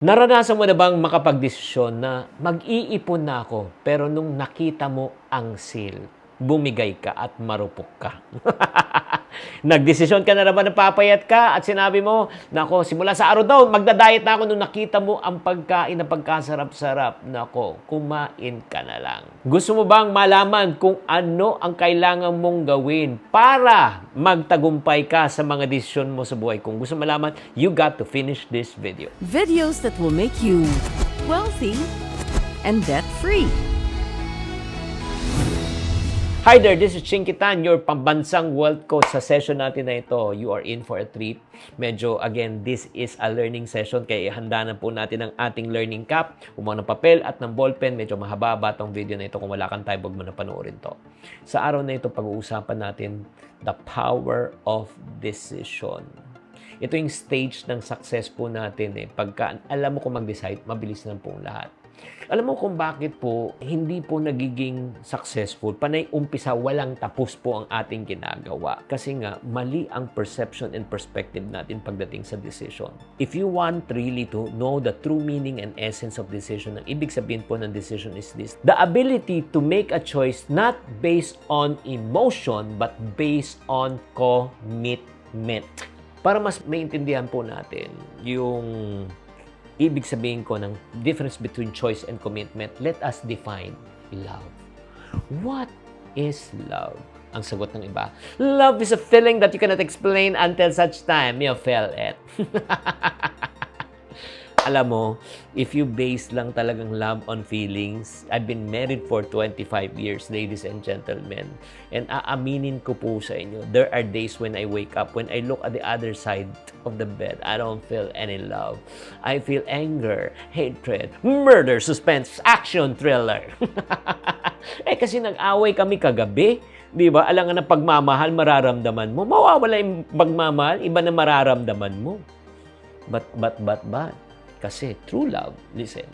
Naranasan mo na bang makapagdesisyon na mag-iipon na ako pero nung nakita mo ang sale, bumigay ka at marupok ka? Nagdesisyon ka na naman na papayat ka at sinabi mo, Nako, simula sa araw daw, magda-diet na ako nung nakita mo ang pagkain na pagkasarap-sarap. Nako, kumain ka na lang. Gusto mo bang malaman kung ano ang kailangan mong gawin para magtagumpay ka sa mga desisyon mo sa buhay? Kung gusto malaman, you got to finish this video. Videos that will make you wealthy and debt free. Hi there, this is Chinky Tan, your pambansang wealth coach. Sa session natin na ito, you are in for a treat. Medyo, again, this is a learning session, kaya ihanda na po natin ang ating learning cap, kumuha ng papel at ng ballpen. Medyo mahaba-ba tong video na ito. Kung wala kang time, huwag mo na panoorin to. Sa araw na ito, pag-uusapan natin the power of decision. Ito yung stage ng success po natin eh. Pagka alam mo kung mag-decide, mabilis na po lahat. Alam mo kung bakit po hindi po nagiging successful, panay umpisa walang tapos po ang ating ginagawa. Kasi nga, mali ang perception and perspective natin pagdating sa decision. If you want really to know the true meaning and essence of decision, ang ibig sabihin po ng decision is this, the ability to make a choice not based on emotion, but based on commitment. Para mas maintindihan po natin yung ibig sabihin ko ng difference between choice and commitment, let us define love. What is love? Ang sagot ng iba, love is a feeling that you cannot explain until such time you feel it. Alam mo, if you base lang talagang love on feelings, I've been married for 25 years, ladies and gentlemen. And aaminin ko po sa inyo, there are days when I wake up, when I look at the other side of the bed, I don't feel any love. I feel anger, hatred, murder, suspense, action, thriller. eh kasi nag-away kami kagabi. Di ba? Alam nga na pagmamahal, mararamdaman mo. Mawawala yung pagmamahal, iba na mararamdaman mo. But, but, but, but, kasi true love, listen,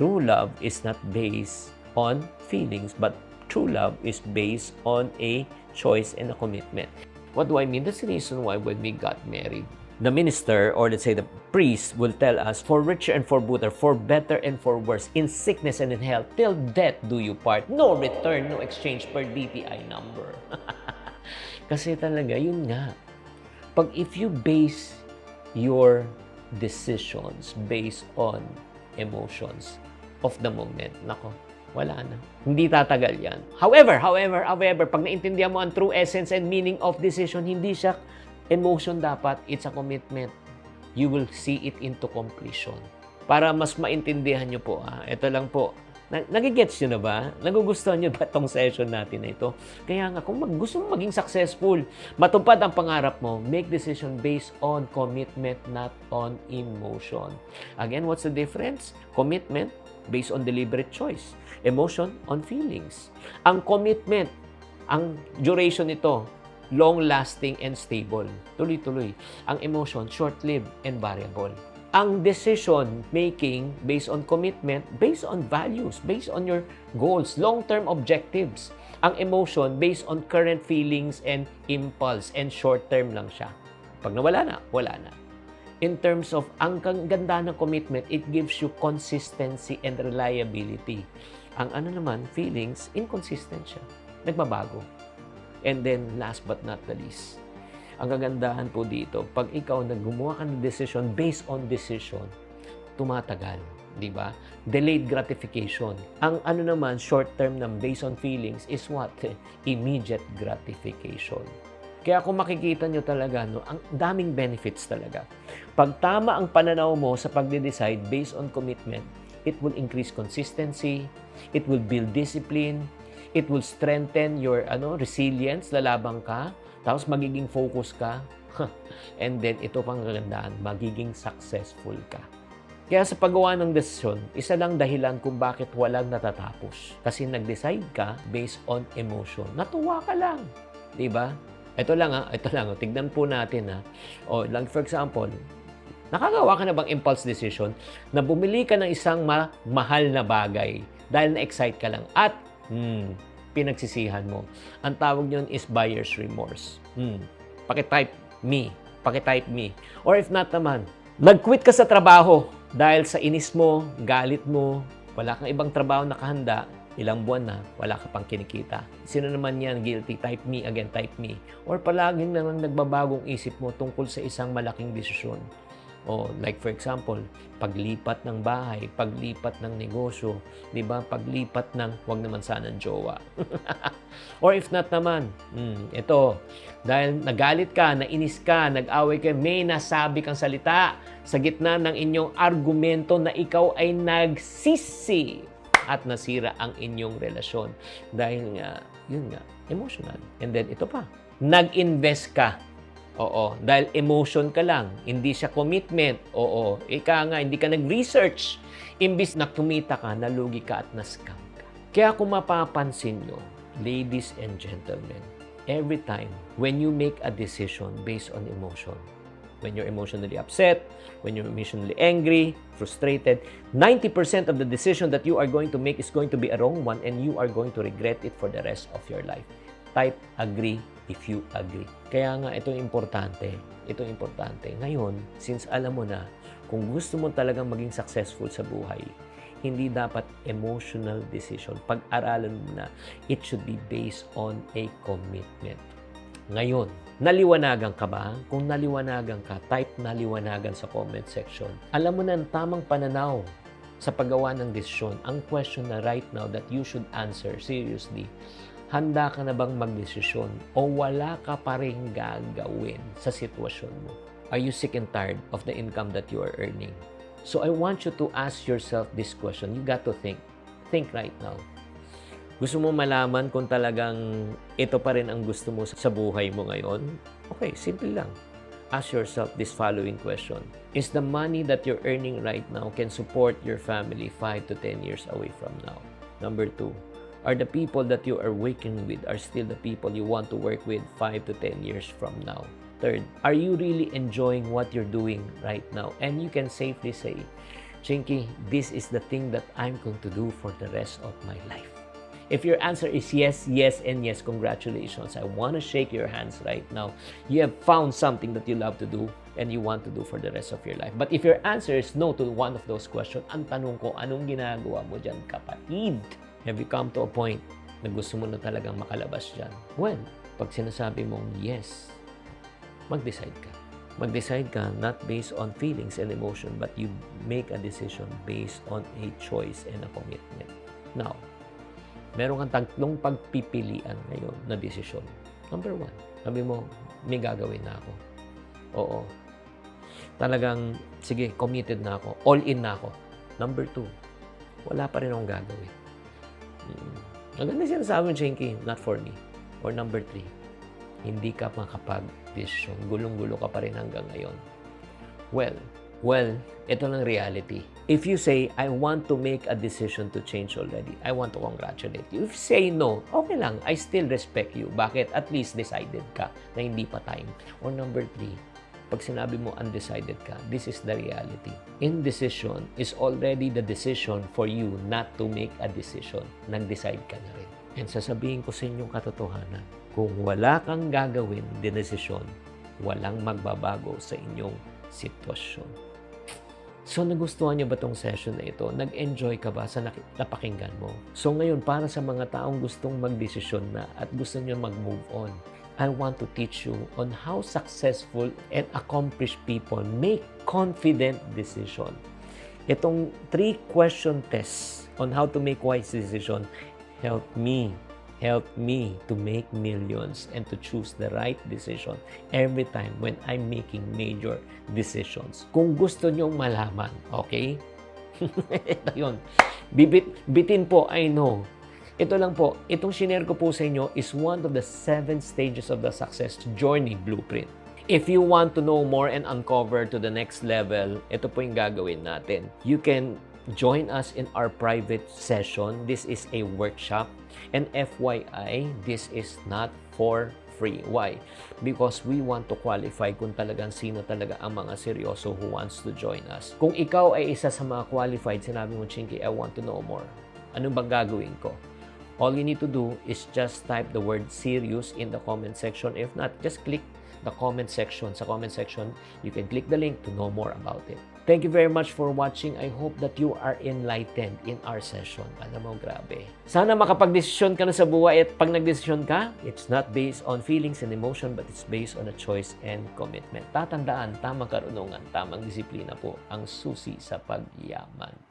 true love is not based on feelings, but true love is based on a choice and a commitment. What do I mean? That's the reason why when we got married, the minister or let's say the priest will tell us, for richer and for better, for better and for worse, in sickness and in health, till death do you part. No return, no exchange per DTI number. Kasi talaga, yun nga. Pag if you base your decisions based on emotions of the moment, nako, wala na. Hindi tatagal yan. However, however, however, pag naintindihan mo ang true essence and meaning of decision, hindi siya emotion dapat, it's a commitment. You will see it into completion. Para mas maintindihan nyo po, ah, ito lang po, nagigets nyo na ba? Nagugustuhan nyo ba itong session natin na ito? Kaya nga, kung mag, gusto mo maging successful, matupad ang pangarap mo, make decision based on commitment, not on emotion. Again, what's the difference? Commitment based on deliberate choice. Emotion on feelings. Ang commitment, ang duration nito, long-lasting and stable. Tuloy-tuloy. Ang emotion, short-lived and variable ang decision making based on commitment, based on values, based on your goals, long-term objectives. Ang emotion based on current feelings and impulse and short-term lang siya. Pag nawala na, wala na. In terms of ang ganda ng commitment, it gives you consistency and reliability. Ang ano naman, feelings, inconsistent siya. Nagbabago. And then, last but not the least, ang kagandahan po dito, pag ikaw naggumawa ka ng decision based on decision, tumatagal. Di ba? Delayed gratification. Ang ano naman, short term ng based on feelings is what? Immediate gratification. Kaya kung makikita nyo talaga, no, ang daming benefits talaga. Pag tama ang pananaw mo sa pagde-decide based on commitment, it will increase consistency, it will build discipline, it will strengthen your ano resilience, lalabang ka, tapos magiging focus ka, and then ito pang kagandahan, magiging successful ka. Kaya sa paggawa ng desisyon, isa lang dahilan kung bakit walang natatapos. Kasi nag-decide ka based on emotion. Natuwa ka lang. Ba? Ito lang ha, ito lang. Tignan po natin ha. O, like for example, nakagawa ka na bang impulse decision na bumili ka ng isang ma- mahal na bagay dahil na-excite ka lang at hmm, pinagsisihan mo. Ang tawag nyon is buyer's remorse. Hmm. Pakitype me. Pakitype me. Or if not naman, nag-quit ka sa trabaho Dahil sa inis mo, galit mo, wala kang ibang trabaho nakahanda, ilang buwan na, wala ka pang kinikita. Sino naman yan, guilty, type me, again, type me. Or palaging namang nagbabagong isip mo tungkol sa isang malaking desisyon. O like for example, paglipat ng bahay, paglipat ng negosyo, 'di ba? Paglipat ng wag naman sana ng jowa. Or if not naman, hmm, ito, dahil nagalit ka, nainis ka, nag-away ka, may nasabi kang salita sa gitna ng inyong argumento na ikaw ay nagsisi at nasira ang inyong relasyon. Dahil nga, yun nga, emotional. And then ito pa, nag-invest ka Oo, dahil emotion ka lang, hindi siya commitment. Oo, ika nga, hindi ka nag-research. Imbis na kumita ka, nalugi ka at na-scam ka. Kaya kung mapapansin nyo, ladies and gentlemen, every time when you make a decision based on emotion, when you're emotionally upset, when you're emotionally angry, frustrated, 90% of the decision that you are going to make is going to be a wrong one and you are going to regret it for the rest of your life. Type agree if you agree. Kaya nga, ito importante. Ito importante. Ngayon, since alam mo na, kung gusto mo talagang maging successful sa buhay, hindi dapat emotional decision. Pag-aralan mo na, it should be based on a commitment. Ngayon, naliwanagan ka ba? Kung naliwanagan ka, type naliwanagan sa comment section. Alam mo na ang tamang pananaw sa paggawa ng desisyon. Ang question na right now that you should answer seriously, handa ka na bang magdesisyon o wala ka pa rin gagawin sa sitwasyon mo? Are you sick and tired of the income that you are earning? So I want you to ask yourself this question. You got to think. Think right now. Gusto mo malaman kung talagang ito pa rin ang gusto mo sa buhay mo ngayon? Okay, simple lang. Ask yourself this following question. Is the money that you're earning right now can support your family 5 to 10 years away from now? Number two, are the people that you are working with are still the people you want to work with 5 to 10 years from now? Third, are you really enjoying what you're doing right now? And you can safely say, Chinky, this is the thing that I'm going to do for the rest of my life. If your answer is yes, yes, and yes, congratulations. I want to shake your hands right now. You have found something that you love to do and you want to do for the rest of your life. But if your answer is no to one of those questions, ang tanong ko, anong ginagawa mo dyan, kapatid? Have you come to a point na gusto mo na talagang makalabas dyan? Well, pag sinasabi mong yes, mag-decide ka. Mag-decide ka not based on feelings and emotion, but you make a decision based on a choice and a commitment. Now, meron kang tatlong pagpipilian ngayon na desisyon. Number one, sabi mo, may gagawin na ako. Oo. Talagang, sige, committed na ako. All in na ako. Number two, wala pa rin akong gagawin. Mm. Maganda sinasabi mo, Chinky, not for me. Or number three, hindi ka makapag-desisyon. Gulong-gulo ka pa rin hanggang ngayon. Well, well, ito lang reality. If you say, I want to make a decision to change already, I want to congratulate you. If you say no, okay lang. I still respect you. Bakit? At least decided ka na hindi pa time. Or number three, pag sinabi mo undecided ka, this is the reality. Indecision is already the decision for you not to make a decision. Nag-decide ka na rin. And sasabihin ko sa inyong katotohanan, kung wala kang gagawin din desisyon, walang magbabago sa inyong sitwasyon. So, nagustuhan niyo ba tong session na ito? Nag-enjoy ka ba sa napakinggan mo? So, ngayon, para sa mga taong gustong magdesisyon na at gusto niyo mag-move on, I want to teach you on how successful and accomplished people make confident decision. Itong three question test on how to make wise decision help me help me to make millions and to choose the right decision every time when I'm making major decisions. Kung gusto nyong malaman, okay? Ito yun. Bibit, bitin po, I know. Ito lang po, itong shinare ko po sa inyo is one of the seven stages of the success journey blueprint. If you want to know more and uncover to the next level, ito po yung gagawin natin. You can join us in our private session. This is a workshop. And FYI, this is not for free. Why? Because we want to qualify kung talagang sino talaga ang mga seryoso who wants to join us. Kung ikaw ay isa sa mga qualified, sinabi mo, Chinky, I want to know more. Ano bang gagawin ko? All you need to do is just type the word serious in the comment section. If not, just click the comment section. Sa comment section, you can click the link to know more about it. Thank you very much for watching. I hope that you are enlightened in our session. Alam mo, grabe. Sana makapag-desisyon ka na sa buhay at pag nag-desisyon ka, it's not based on feelings and emotion but it's based on a choice and commitment. Tatandaan, tamang karunungan, tamang disiplina po ang susi sa pagyaman.